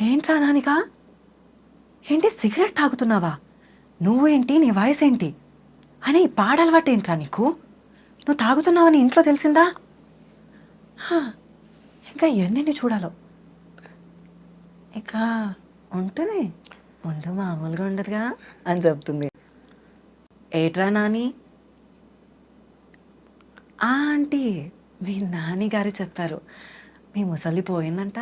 ఏంట్రా నానిక ఏంటి సిగరెట్ తాగుతున్నావా? నువ్వేంటి నీ వయసు ఏంటి అని ఈ పాడలవాటు ఏంట్రా నీకు? నువ్వు తాగుతున్నావని ఇంట్లో తెలిసిందా? హా, ఇంకా ఎన్ని చూడాలో? ఇక ఉంటుంది. ముందు మామూలుగా ఉండదుగా అని చెప్తుంది. ఏట్రా నాని? ఆంటీ మీ నాని గారు చెప్పారు. మీ ముసలి పోయిందంట.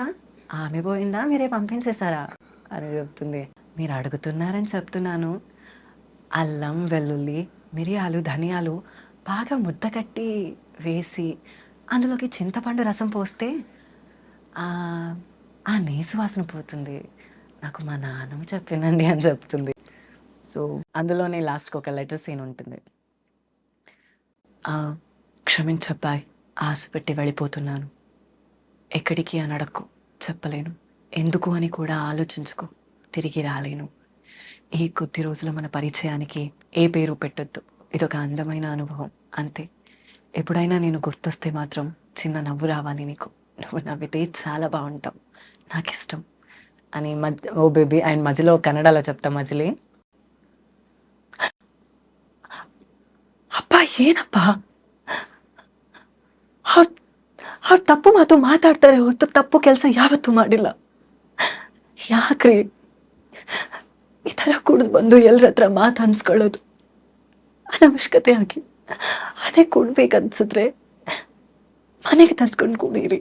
ఆమె పోయిందా? మీరే పంపించేశారా? అని చెప్తుంది. మీరు అడుగుతున్నారని చెప్తున్నాను. అల్లం వెల్లుల్లి మిరియాలు ధనియాలు బాగా ముద్ద కట్టి వేసి అందులోకి చింతపండు రసం పోస్తే ఆ ఆ నీసు వాసన పోతుంది. నాకు మా నాన్నమ్మ చెప్పిందండి అని చెప్తుంది. సో అందులోనే లాస్ట్కి ఒక లెటర్ సీన్ ఉంటుంది. ఆ, క్షమించబ్బాయ్ ఆశ పెట్టి వెళ్ళిపోతున్నాను. ఎక్కడికి అని అడక్కు. చెప్పలేను. ఎందుకు అని కూడా ఆలోచించుకో. తిరిగి రాలేను. ఈ కొద్ది రోజుల మన పరిచయానికి ఏ పేరు పెట్టొద్దు. ఇదొక అందమైన అనుభవం. అంతే. ఎప్పుడైనా నేను గుర్తొస్తే మాత్రం చిన్న నవ్వు రావాలి నీకు. నువ్వు నవ్వితే చాలా బాగుంటావు. నాకు ఇష్టం అని మధ్య ఓ బేబీ అండ్ మధ్యలో కన్నడలో చెప్తా మధ్యలే అబ్బా ఏనప్పా ಅವ್ರು ಅವ್ರು ತಪ್ಪು ಮಾತು ಮಾತಾಡ್ತಾರೆ ಹೊರತು ತಪ್ಪು ಕೆಲಸ ಯಾವತ್ತೂ ಮಾಡಿಲ್ಲ ಯಾಕ್ರಿ ಈ ಥರ ಕುಡಿದು ಬಂದು ಎಲ್ಲರ ಹತ್ರ ಮಾತು ಅನ್ಸ್ಕೊಳ್ಳೋದು ಅನವಶ್ಯಕತೆ ಆಗಿ ಅದೇ ಕುಡ್ಬೇಕನ್ಸಿದ್ರೆ ಮನೆಗೆ ತಂದ್ಕೊಂಡು ಕುಡೀರಿ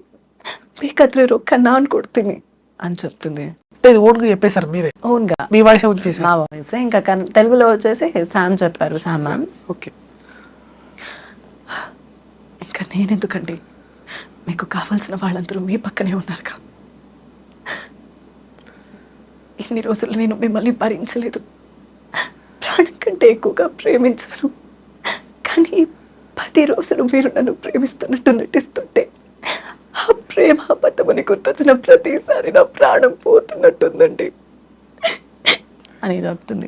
ಬೇಕಾದ್ರೆ ರೊಕ್ಕ ನಾನು ಕೊಡ್ತೀನಿ అని చెప్తుంది అంటే ఇది ఓన్గా చెప్పేశారు మీరే ఓన్గా మీ వాయిస్ ఉంచేసారు మా వాయిస్ ఇంకా కన్- తెలుగులో వచ్చేసి శామ్ చెప్పారు శామ్ మ్యామ్ ఓకే ఇంకా నేనెందుకండి మీకు కావాల్సిన వాళ్ళందరూ మీ పక్కనే ఉన్నారుగా ఇన్ని రోజులు నేను మిమ్మల్ని భరించలేదు. ప్రాణం కంటే ఎక్కువగా ప్రేమించాను. కానీ పది రోజులు మీరు నన్ను ప్రేమిస్తున్నట్టు నటిస్తుంటే ఆ ప్రేమ అబద్ధమని గుర్తొచ్చిన ప్రతిసారి నా ప్రాణం పోతున్నట్టుందండి. అని చెప్తుంది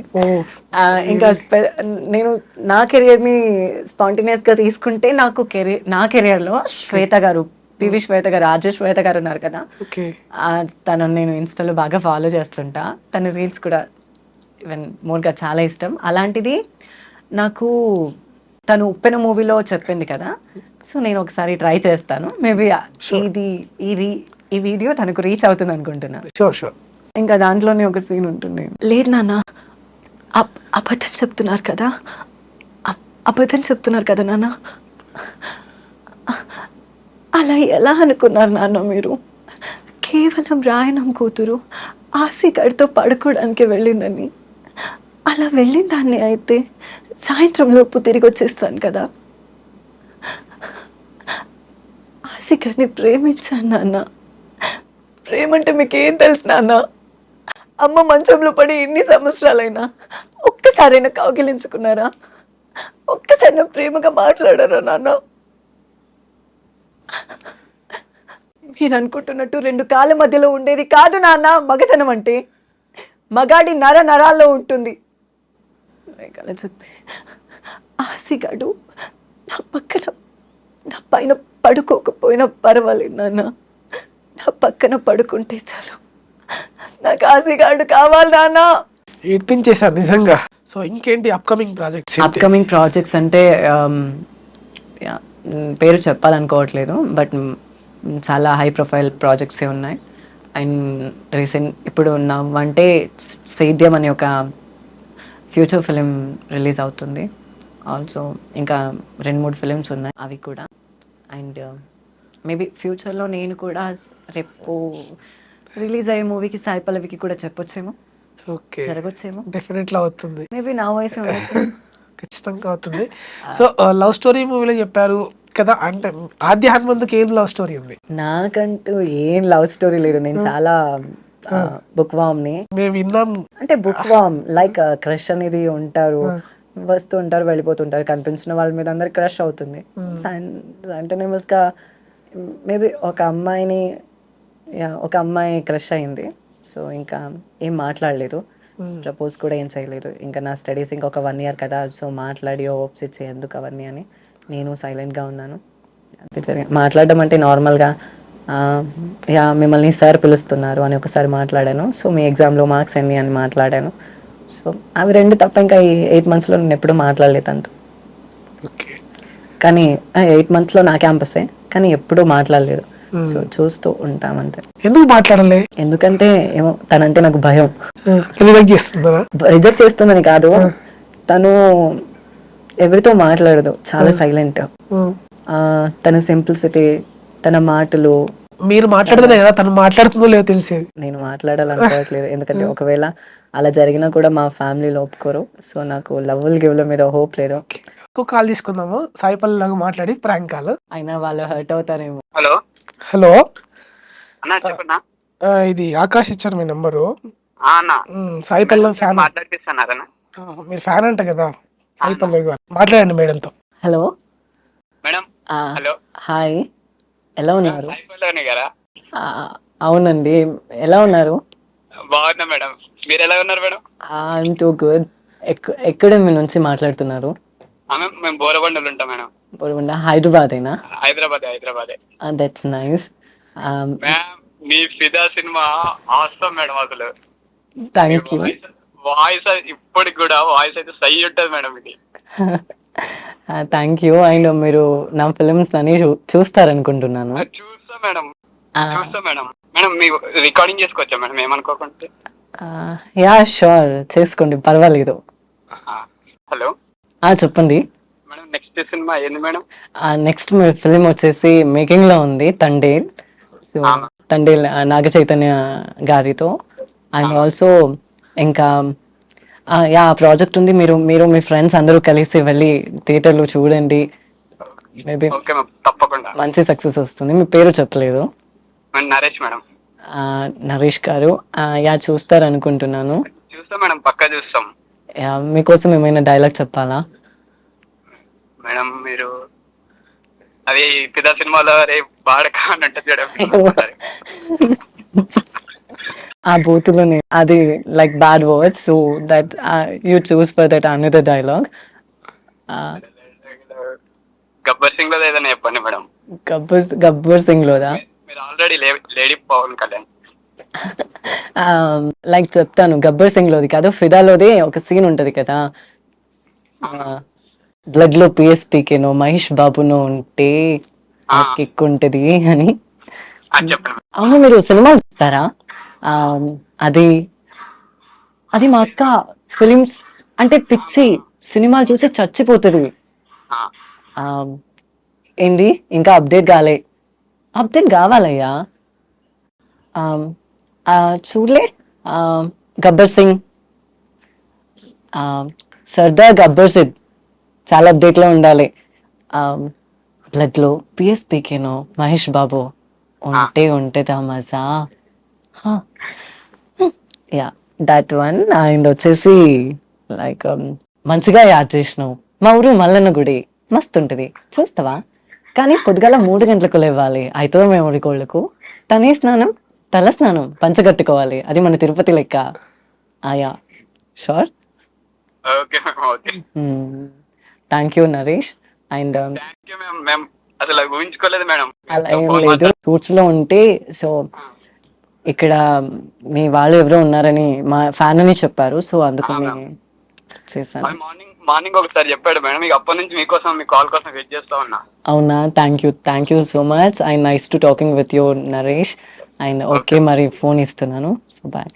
ఇంకా నేను నా కెరియర్ని స్పాంటినియస్గా తీసుకుంటే నాకు కెరీర్ నా కెరియర్లో శ్వేత గారు పివి శ్వేత గారు ఆర్జే శ్వేత గారు ఉన్నారు కదా. తనను నేను ఇన్స్టాలో బాగా ఫాలో చేస్తుంటా. తన రీల్స్ కూడా ఈవెన్ మోర్గా చాలా ఇష్టం. అలాంటిది నాకు తను ఉప్పెన మూవీలో చెప్పింది కదా. సో నేను ఒకసారి ట్రై చేస్తాను. మేబీ ఇది ఈ రీ- ఈ వీడియో తనకు రీచ్ అవుతుంది అనుకుంటున్నా. షూర్ షూర్ ఇంకా దాంట్లోనే ఒక సీన్ ఉంటుంది. లేదు నాన్న అబ్- అబద్ధం చెప్తున్నారు కదా. అబ్- అబద్ధం చెప్తున్నారు కదా నాన్న. అలా ఎలా అనుకున్నారు నాన్న మీరు? కేవలం రాయనం కూతురు ఆసిగడితో పడుకోవడానికి వెళ్ళిందని. అలా వెళ్ళిన దాన్ని అయితే సాయంత్రం లోపు తిరిగి వచ్చేస్తాను కదా. ఆసిగడిని ప్రేమించాను నాన్న. ప్రేమ అంటే మీకు ఏం తెలుసు నాన్న? అమ్మ మంచంలో పడి ఎన్ని సంవత్సరాలైనా ఒక్కసారైనా కౌగిలించుకున్నారా? ఒక్కసారి ప్రేమగా మాట్లాడారా నాన్న? మీరు అనుకుంటున్నట్టు రెండు కాళ్ళ మధ్యలో ఉండేది కాదు నాన్న మగతనం అంటే. మగాడి నర నరాల్లో ఉంటుంది. ఆసిగాడు నా పక్కన నా పైన పడుకోకపోయినా పర్వాలేదు నాన్న. నా పక్కన పడుకుంటే చాలు. నాకు ఆసిగాడు కావాలి నాన్న. ఏడ్పించేశారు నిజంగా. సో ఇంకేంటి అప్కమింగ్ ప్రాజెక్ట్స్ అప్కమింగ్ ప్రాజెక్ట్స్ అంటే um, పేరు చెప్పాలనుకోవట్లేదు బట్ చాలా హై ప్రొఫైల్ ప్రాజెక్ట్సే ఉన్నాయి. అండ్ రీసెంట్ ఇప్పుడు నవ్వంటే సేద్యం అనే ఒక ఫ్యూచర్ ఫిలిం రిలీజ్ అవుతుంది. ఆల్సో ఇంకా రెండు మూడు ఫిలిమ్స్ ఉన్నాయి అవి కూడా. అండ్ మేబీ ఫ్యూచర్లో నేను కూడా రేపు రిలీజ్ అయ్యే మూవీకి సాయి పల్లవికి కూడా చెప్పొచ్చేమో. ఓకే. జరగొచ్చేమో. డెఫినెట్లీ అవుతుంది. మేబీ నా వయసు ఉండొచ్చు. ఖచ్చితంగా అవుతుంది సో లవ్ స్టోరీ మూవీలో చెప్పారు కదా అంటే ఆద్య హనుమంతుకి ఏం లవ్ స్టోరీ ఉంది? నాకంటూ ఏం లవ్ స్టోరీ లేదు. నేను చాలా బుక్ వామ్ని. మేము విన్నాం. అంటే బుక్ వామ్ లైక్ క్రష్ అనేది ఉంటారు. వస్తూ ఉంటారు వెళ్ళిపోతుంటారు కనిపించిన వాళ్ళ మీద అందరికి క్రష్ అవుతుంది. సైంటనేమస్గా మేబీ ఒక అమ్మాయిని ఒక అమ్మాయి క్రష్ అయింది. సో ఇంకా ఏం మాట్లాడలేదు. ప్రపోజ్ కూడా ఏం చేయలేదు. ఇంకా నా స్టడీస్ ఇంకొక వన్ ఇయర్ కదా సో మాట్లాడి హోప్స్ ఇచ్చే ఎందుకు అవన్నీ అని నేను silent గా ఉన్నాను. అంతే జరిగింది. మాట్లాడడం అంటే నార్మల్గా యా మిమ్మల్ని సార్ పిలుస్తున్నారు అని ఒకసారి మాట్లాడాను. సో మీ ఎగ్జామ్లో మార్క్స్ ఎన్ని అని మాట్లాడాను. సో అవి రెండు తప్ప ఇంకా ఈ ఎయిట్ మంత్స్లో నేను ఎప్పుడూ మాట్లాడలేదు అంత. ఓకే కానీ ఎయిట్ మంత్స్లో నా క్యాంపసే కానీ ఎప్పుడూ మాట్లాడలేదు. సో చూస్తూ ఉంటాం అంతే. ఎందుకు మాట్లాడలే? ఎందుకంటే ఏమో తనంటే నాకు భయం. రిజెక్ట్ చేస్తుందా? రిజెక్ట్ చేస్తుందని కాదు. తను ఎవరితో మాట్లాడదు. చాలా సైలెంట్ తన సింప్లిసిటీ తన మాటలు. మీరు మాట్లాడితేనే కదా తను మాట్లాడుతుందో లేదో తెలిసేది. నేను మాట్లాడాలనుకోవట్లేదు. ఎందుకంటే ఒకవేళ అలా జరిగినా కూడా మా ఫ్యామిలీలో ఒప్పుకోరు. సో నాకు లవ్వులు గివ్ల మీద హోప్ లేదు. ఇంకో కాల్ తీసుకుందాము. సాయిపల్లి లాగా మాట్లాడి ప్రాంక్ కాల్. అయినా వాళ్ళు హర్ట్ అవుతారేమో. హలో. హలో? ఇది ఆకాష్ ఇచ్చారు మీ నెంబరు. అన్న సాయిపల్లి ఫ్యాన్? మీరు ఫ్యాన్ అంట కదా సాయిపల్లి గారు. మాట్లాడండి మేడంతో. హలో? Madam hello? హాయ్. ఎలా ఉన్నారు? అవునండి. ఎలా ఉన్నారు? బాగున్నా మేడం. మీరు ఎలా ఉన్నారు మేడం? I'm too good. ఎక్కడ మీ నుంచి మాట్లాడుతున్నారు? ఆమె మేము బోరబండలు ఉంటాం madam. Borabanda హైదరాబాదేనా? Hyderabad Hyderabad. That's nice ma'am me Fidaa cinema ఆస్తాం మేడం అసలు. థ్యాంక్ యూ వాయిస్ ఇప్పటికి కూడా వాయిస్ అయితే సై ఉంటుంది మేడం ఇది. థ్యాంక్ యూ అండ్ మీరు నా ఫిలిమ్స్ అన్ని చూ- చూస్తారనుకుంటున్నాను. చూస్తా మేడం. చూస్తా మేడం. మేడం మీ రికార్డింగ్ చేసుకోవచ్చా మేడం? ఏమనుకోకుండా ఆ, యా షూర్ చేసుకోండి. పర్వాలేదు. హలో. ఆ, చెప్పండి. నెక్స్ట్ సినిమా ఏంది మేడం? నెక్స్ట్ మీ ఫిలిం వచ్చేసి మేకింగ్లో ఉంది తండేల్ సో. తండేల్ నాగ చైతన్య గారితో. అండ్ ఆల్సో ఇంకా ఆ, యా ప్రాజెక్ట్ ఉంది. మీరు మీరు మీ ఫ్రెండ్స్ అందరూ కలిసి వెళ్ళి థియేటర్లో చూడండి. మేబీ తప్పకుండా. మంచి సక్సెస్ వస్తుంది. మీ పేరు చెప్పలేదు. నరేష్ మేడం. నరేష్ గారు. యా చూస్తారనుకుంటున్నాను. చూస్తాం మేడం పక్కా చూస్తాం. మీకోసం ఏమైనా డైలాగ్ చెప్పాలా? మేడం మీరు అది పిదా సినిమాలో రే బాడక అని చూడం ఆ బూతులోనే అది like bad words so that you choose for that another dialogue Gabbar సింగ్లో ఏదైనా చెప్పండి మేడం. గబ్బర్ గబ్బర్ సింగ్ లోదా మీరు already lady Pawan Kalyan. Like చెప్తాను గబ్బర్ సింగ్ లోది కాదు ఫిదాలోది ఒక సీన్ ఉంటది కదా. బ్లడ్లో పిఎస్పీకేనో మహేష్ బాబునో ఉంటే. కిక్ ఉంటది అని. అవును మీరు సినిమా చూస్తారా? ఆ, అది అది మా అక్క ఫిలిమ్స్ అంటే పిచ్చి సినిమాలు చూసి చచ్చిపోతుంది. ఏంది? ఇంకా అప్డేట్ కాలే. అప్డేట్ కావాలయ్యా. చూడలే? ఆ, గబ్బర్ సింగ్. ఆ, సర్దార్ గబ్బర్ సింగ్. చాలా అప్డేట్లో ఉండాలి. బ్లడ్లో పిఎస్పీకేనో మహేష్ బాబు ఉంటే ఉంటేదా మజా యా దట్ వన్ అండ్ వచ్చేసి లైక్ మంచిగా యాడ్ చేసినావు. మా ఊరు మల్లన్న గుడి మస్తు ఉంటుంది. చూస్తావా? కానీ పొద్దుగాల మూడు గంటలకు లేవాలి. అయితే మేము కోళ్ళకు. తనే స్నానం తల స్నానం పంచగట్టుకోవాలి అది మన తిరుపతి లెక్క. ఆయా sure okay thank you Naresh and అసలు ఊహించుకోలేదు మేడం. అలా ఏం లేదు. షూట్స్లో ఉంటే సో ఇక్కడ మీ వాళ్ళు ఎవరో ఉన్నారని మా ఫ్యాన్ అని చెప్పారు. సో అందుకని చేశాను. మార్నింగ్ మార్నింగ్ ఒకసారి చెప్పాడు మేడం. ఇక అప్పటి నుంచి మీకోసం మీ కాల్ కోసం వెయిట్ చేస్తా ఉన్నా. అవునా? Thank you thank you so much and nice to talking with you Naresh and okay మరి ఫోన్ ఇస్తున్నాను. So bye